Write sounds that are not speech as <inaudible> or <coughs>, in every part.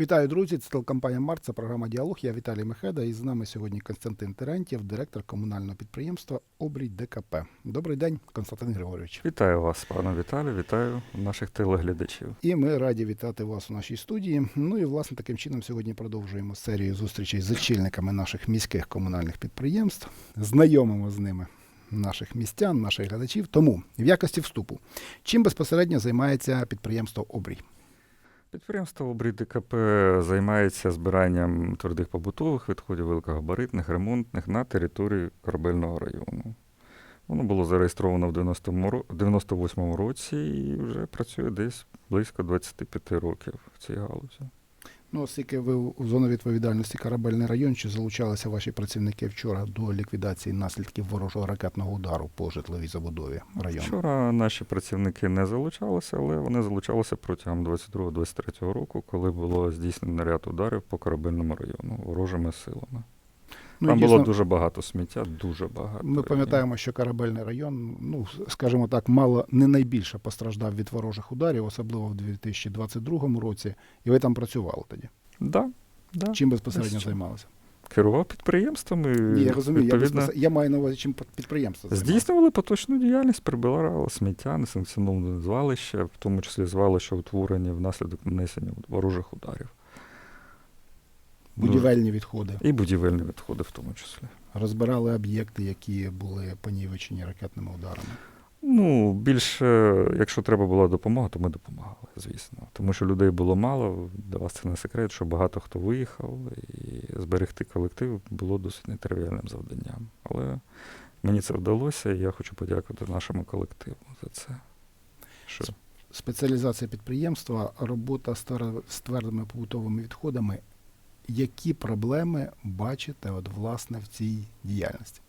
Вітаю, друзі! Це телекомпанія Март, це програма Діалог. Я Віталій Мехеда. І з нами сьогодні Константин Терентєв, директор комунального підприємства Обрій ДКП. Добрий день, Константин Григорович. Вітаю вас, пане Віталію, вітаю наших телеглядачів. І ми раді вітати вас у нашій студії. Ну і власне таким чином сьогодні продовжуємо серію зустрічей з очільниками наших міських комунальних підприємств, знайомимо з ними наших містян, наших глядачів. Тому в якості вступу, чим безпосередньо займається підприємство Обрій? Підприємство «Обрій ДКП займається збиранням твердих побутових відходів великогабаритних, ремонтних на території корабельного району. Воно було зареєстровано в 98-му році і вже працює десь близько 25 років в цій галузі. Ну, оскільки ви у зону відповідальності корабельний район, чи залучалися ваші працівники вчора до ліквідації наслідків ворожого ракетного удару по житловій забудові району? Вчора наші працівники не залучалися, але вони залучалися протягом 22-23 року, коли було здійснено ряд ударів по корабельному району ворожими силами. Ну, Там дійсно, було дуже багато сміття, дуже багато. Ми пам'ятаємо, що корабельний район, ну скажімо так, мало не найбільше постраждав від ворожих ударів, особливо в 2022 році. І ви там працювали тоді. Да, да. Чим безпосередньо Ось займалися? Керував підприємствами. Ні, я розумію, я, відповідно, безпос- я маю на увазі, чим підприємство займалося. здійснювали поточну діяльність, прибирали сміття, несанкціоноване звалище, в тому числі звалища, утворені внаслідок нанесення ворожих ударів. Будівельні відходи. І будівельні відходи в тому числі. Розбирали об'єкти, які були понівечені ракетними ударами. Ну, більше, якщо треба була допомога, то ми допомагали, звісно. Тому що людей було мало, для вас це не секрет, що багато хто виїхав, і зберегти колектив було досить нетривіальним завданням. Але мені це вдалося, і я хочу подякувати нашому колективу за це. Що Спеціалізація підприємства, робота з з твердими побутовими відходами. Які проблеми бачите от, власне в цій діяльності?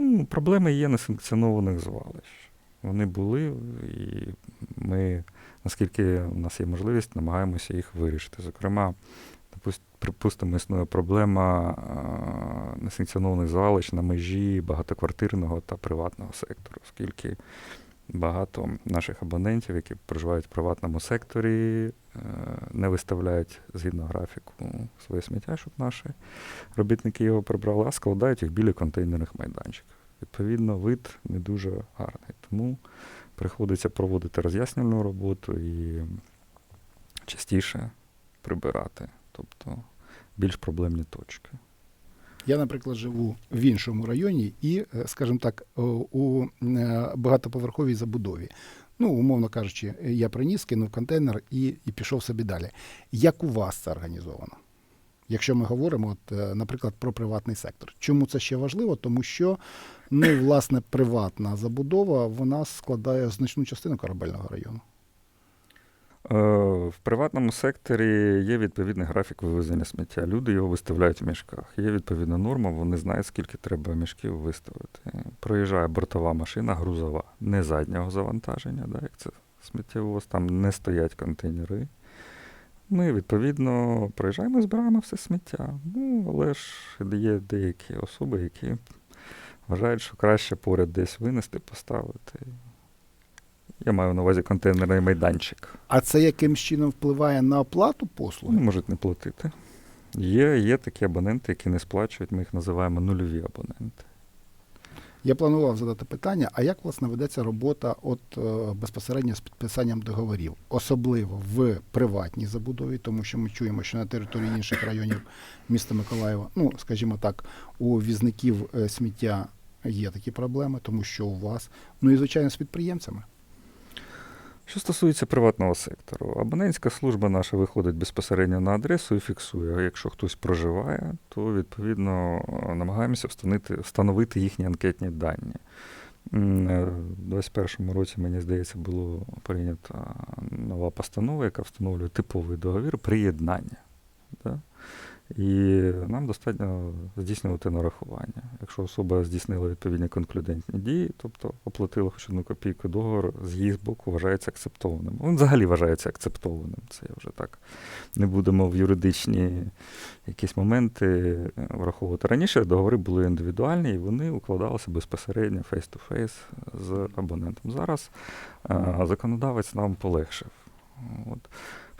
ну, проблеми є несанкціонованих звалищ. Вони були, і ми, наскільки у нас є можливість, намагаємося їх вирішити. Зокрема, припустимо, існує проблема е, несанкціонованих звалищ на межі багатоквартирного та приватного сектору, оскільки багато наших абонентів, які проживають в приватному секторі, е, не виставляють згідно графіку своє сміття, щоб наші робітники його прибрали, а складають їх біля контейнерних майданчиків. Відповідно, вид не дуже гарний. Тому приходиться проводити роз'яснювальну роботу і частіше прибирати, тобто більш проблемні точки. Я, наприклад, живу в іншому районі і, е, скажімо так, у е, багатоповерховій забудові. Ну, умовно кажучи, я приніс, кинув контейнер і, і пішов собі далі. Як у вас це організовано? Якщо ми говоримо, от, е, наприклад, про приватний сектор. Чому це ще важливо? Тому що ну, власне приватна забудова вона складає значну частину корабельного району. Е, В приватному секторі є відповідний графік вивезення сміття. Люди його виставляють в мішках. Є відповідна норма, вони знають, скільки треба мішків виставити. Проїжджає бортова машина, грузова, не заднього завантаження, да, як це сміттєвоз, там не стоять контейнери. Ми, відповідно, проїжджаємо збираємо все сміття. Ну, але ж є деякі особи, які вважають, що краще поряд десь винести, поставити. Я маю на увазі контейнерний майданчик. А це яким чином впливає на оплату послуги? Вони можуть не платити. Є, є такі абоненти, які не сплачують, ми їх називаємо нульові абоненти. Я планував задати питання, а як власне ведеться робота от е, безпосередньо з підписанням договорів, особливо в приватній забудові, тому що ми чуємо, що на території інших районів міста Миколаєва, ну скажімо так, у візників е, сміття є такі проблеми, тому що у вас, ну і звичайно з підприємцями. Що стосується приватного сектору, абонентська служба наша виходить безпосередньо на адресу і фіксує. А якщо хтось проживає, то відповідно намагаємося встановити, встановити їхні анкетні дані. М, е, В 2021 році, мені здається, було прийнята нова постанова, яка встановлює типовий договір приєднання. Да? І нам достатньо здійснювати нарахування. Якщо особа здійснила відповідні конклюдентні дії, тобто оплатила хоч одну копійку договору, з її боку вважається акцептованим. Він взагалі вважається акцептованим. Це я вже так не будемо в юридичні якісь моменти е, враховувати. Раніше договори були індивідуальні і вони укладалися безпосередньо face-to-face з абонентом. Зараз е, законодавець нам полегшив. От.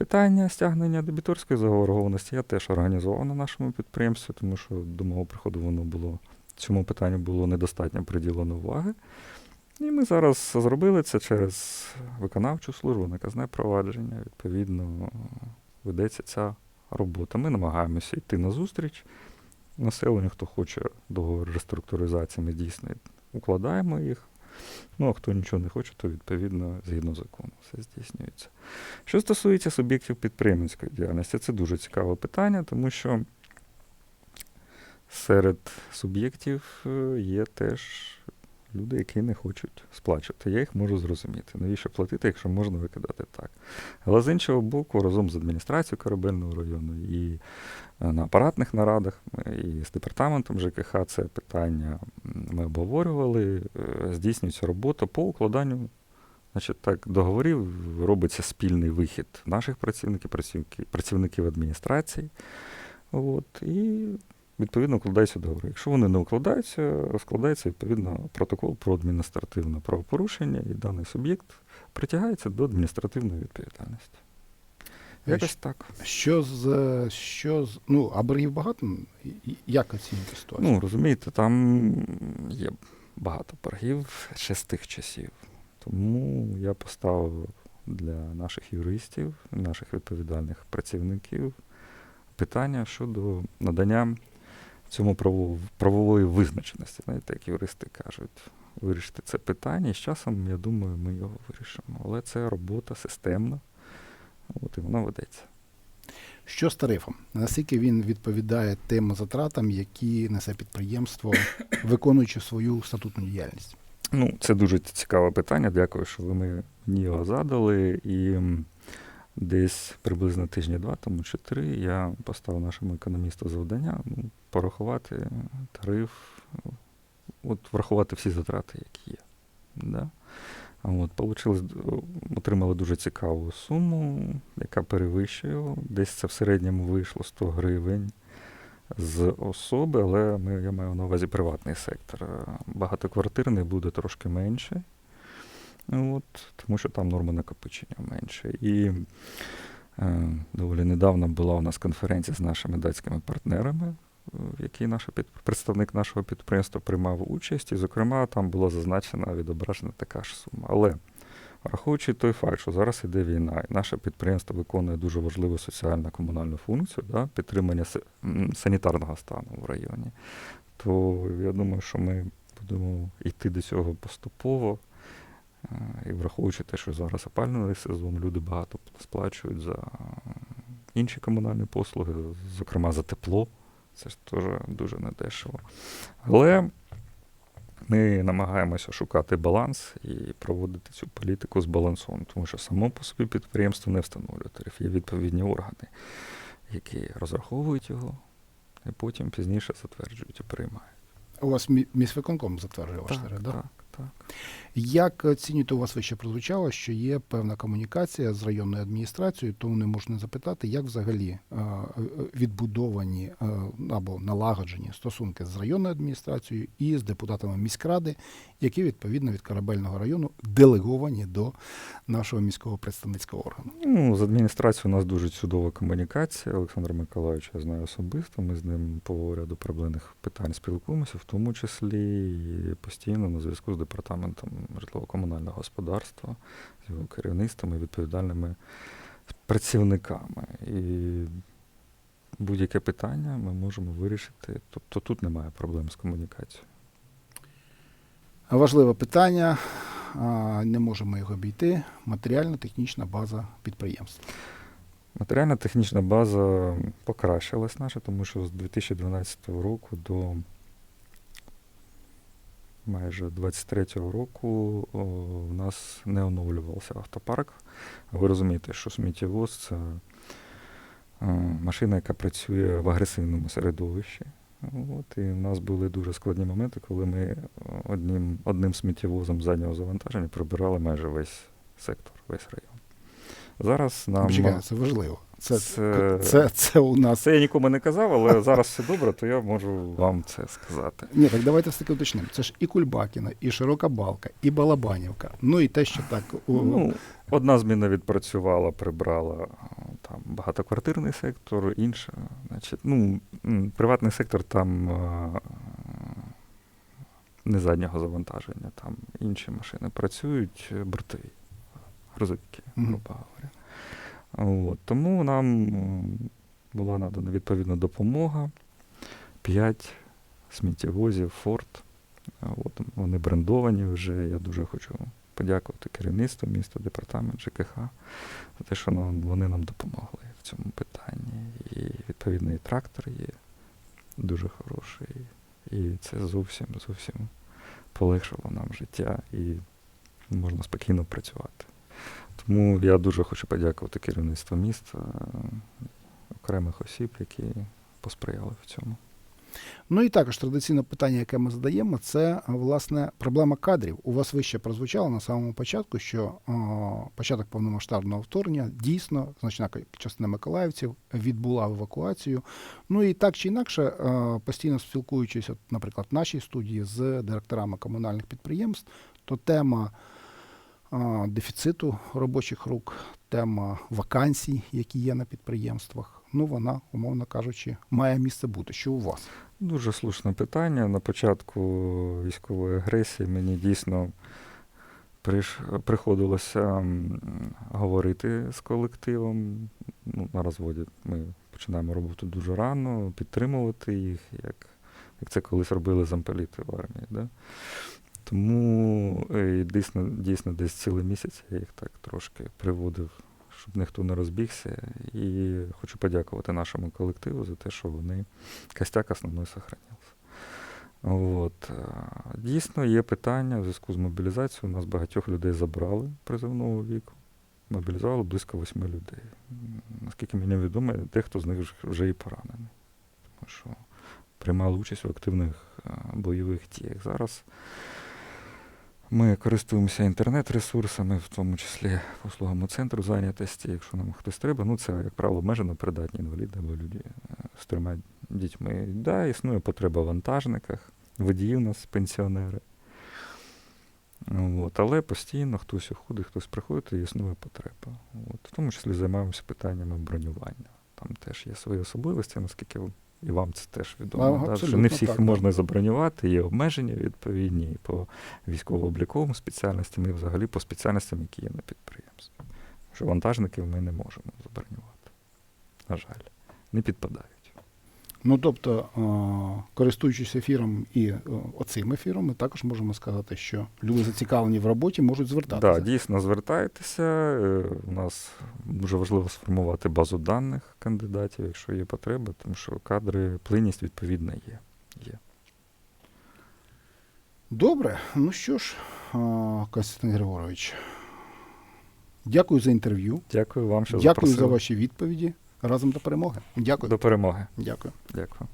Питання стягнення дебіторської заборгованості я теж організував на нашому підприємстві, тому що до мого приходу воно було цьому питанню було недостатньо приділено уваги. І ми зараз зробили це через виконавчу службу, наказне провадження. Відповідно, ведеться ця робота. Ми намагаємося йти на зустріч населенню, хто хоче договор реструктуризації, ми дійсно укладаємо їх. Ну, а хто нічого не хоче, то відповідно згідно закону все здійснюється. Що стосується суб'єктів підприємницької діяльності, це дуже цікаве питання, тому що серед суб'єктів е, є теж люди, які не хочуть сплачувати. Я їх можу зрозуміти. Навіщо платити, якщо можна викидати так? Але з іншого боку, разом з адміністрацією корабельного району і е, на апаратних нарадах і з департаментом ЖКХ це питання ми обговорювали. Е, Здійснюється робота по укладанню. Значить, так, договорів робиться спільний вихід наших працівників, працівників, працівників адміністрації. От, і відповідно укладаються договори. Якщо вони не укладаються, складається відповідно протокол про адміністративне правопорушення, і даний суб'єкт притягається до адміністративної відповідальності. Якось так. Що з що з ну, а боргів багато? Як оцінюєте ситуацію? Ну, розумієте, там є багато боргів ще з тих часів. Тому я поставив для наших юристів, наших відповідальних працівників питання щодо надання цьому правов- правової визначеності, знаєте, як юристи кажуть. Вирішити це питання, і з часом, я думаю, ми його вирішимо. Але це робота системна, от і вона ведеться. Що з тарифом? Наскільки він відповідає тим затратам, які несе підприємство, <coughs> виконуючи свою статутну діяльність? Ну, це дуже цікаве питання. Дякую, що ви мені його задали. І десь приблизно тижні два, тому чи три, я поставив нашому економісту завдання ну, порахувати тариф, от врахувати всі затрати, які є. Да? От, получилось, отримали дуже цікаву суму, яка перевищує. Десь це в середньому вийшло 100 гривень з особи, але ми, я маю на увазі приватний сектор. Е, Багатоквартирний буде трошки менше, от, тому що там норма накопичення менше. І е, доволі недавно була у нас конференція з нашими датськими партнерами, в якій наш представник нашого підприємства приймав участь, і, зокрема, там була зазначена відображена така ж сума. Але Враховуючи той факт, що зараз іде війна, і наше підприємство виконує дуже важливу соціально-комунальну функцію, да, підтримання санітарного стану в районі, то я думаю, що ми будемо йти до цього поступово. Е, І враховуючи те, що зараз опалювальний сезон, люди багато сплачують за інші комунальні послуги, зокрема за тепло. Це ж теж дуже недешево. Але ми намагаємося шукати баланс і проводити цю політику збалансовано, тому що само по собі підприємство не встановлює тариф. Є відповідні органи, які розраховують його, і потім пізніше затверджують і приймають. У вас мі- міськвиконком затверджує ваш тариф, да? так, так. Як оцінюєте, у вас вище прозвучало, що є певна комунікація з районною адміністрацією, тому не можна запитати, як взагалі е, е, відбудовані е, або налагоджені стосунки з районною адміністрацією і з депутатами міськради, які відповідно від корабельного району делеговані до нашого міського представницького органу. Ну, з адміністрацією у нас дуже чудова комунікація. Олександра Миколаївича я знаю особисто. Ми з ним по ряду проблемних питань спілкуємося, в тому числі і постійно на зв'язку з департаментом житлово-комунального господарства, з його керівництвом і відповідальними працівниками. І будь-яке питання ми можемо вирішити. Тобто тут немає проблем з комунікацією. Важливе питання, не можемо його обійти. Матеріально-технічна база підприємства. Матеріально-технічна база покращилась наша, тому що з 2012 року до майже 23-го року о, в нас не оновлювався автопарк. Ви розумієте, що сміттєвоз це е, машина, яка працює в агресивному середовищі. От, і в нас були дуже складні моменти, коли ми одним, одним сміттєвозом заднього завантаження прибирали майже весь сектор, весь район. Зараз нам Чекайте, це важливо. Це, Це- це, це у нас. Це я нікому не казав, але <laughs> зараз все добре, то я можу вам це сказати. Ні, так давайте все-таки уточнимо. Це ж і Кульбакіна, і Широка Балка, і Балабанівка. Ну і те, що так. у- Ну, одна зміна відпрацювала, прибрала там багатоквартирний сектор, інша, значить, ну, приватний сектор там не заднього завантаження, там інші машини працюють, е, бортові, грузовики, грубо говоря. От, тому нам була надана відповідна допомога. П'ять сміттєвозів Форд. От, вони брендовані вже. Я дуже хочу подякувати керівництву міста, департамент ЖКХ за те, що нам, вони нам допомогли в цьому питанні. І відповідний трактор є дуже хороший. І це зовсім зовсім полегшило нам життя і можна спокійно працювати. Тому я дуже хочу подякувати керівництву міста, е, окремих осіб, які посприяли в цьому. Ну і також традиційне питання, яке ми задаємо, це власне проблема кадрів. У вас вище прозвучало на самому початку, що о, початок повномасштабного вторгнення дійсно значна частина миколаївців відбула евакуацію. Ну і так чи інакше, е, постійно спілкуючись, от, наприклад, в нашій студії з директорами комунальних підприємств, то тема дефіциту робочих рук, тема вакансій, які є на підприємствах. Ну, вона, умовно кажучи, має місце бути. Що у вас? Дуже слушне питання. На початку військової агресії мені дійсно приходилося говорити з колективом. Ну, на розводі ми починаємо роботу дуже рано, підтримувати їх, як, як це колись робили замполіти в армії. Да? Тому е, дійсно, дійсно десь цілий місяць я їх так трошки приводив, щоб ніхто не розбігся. І хочу подякувати нашому колективу за те, що вони костяк основной сохранився. От. е, Дійсно, є питання в зв'язку з мобілізацією. У нас багатьох людей забрали призовного віку. Мобілізували близько восьми людей. Наскільки мені відомо, дехто з них вже- і поранений. Тому що приймали участь у активних е, бойових діях. Зараз ми користуємося інтернет-ресурсами, в тому числі послугами центру зайнятості. Якщо нам хтось треба, ну це, як правило, обмежено придатні інваліди або люди е, з трьома дітьми. Да, існує потреба в вантажниках, водії у нас пенсіонери. От, але постійно хтось уходить, хтось приходить, і існує потреба. От, в тому числі займаємося питаннями бронювання. Там теж є свої особливості, наскільки і вам це теж відомо. А, так, що не всіх так, можна забронювати, є обмеження відповідні і по військово-обліковим спеціальностям, і взагалі по спеціальностям, які є на підприємстві. Що вантажників ми не можемо забронювати. На жаль, не підпадають. Ну, тобто, е, користуючись ефіром і е, оцим ефіром, ми також можемо сказати, що люди зацікавлені в роботі можуть Так, звертатися. да, дійсно звертайтеся. Е, У нас дуже важливо сформувати базу даних кандидатів, якщо є потреба, тому що кадри, плинність відповідна є. є. Добре, ну що ж, Костянтин Григорович, дякую за інтерв'ю. Дякую вам, що Дякую за ваші відповіді. Разом до перемоги. Дякую. До перемоги. Дякую. Дякую.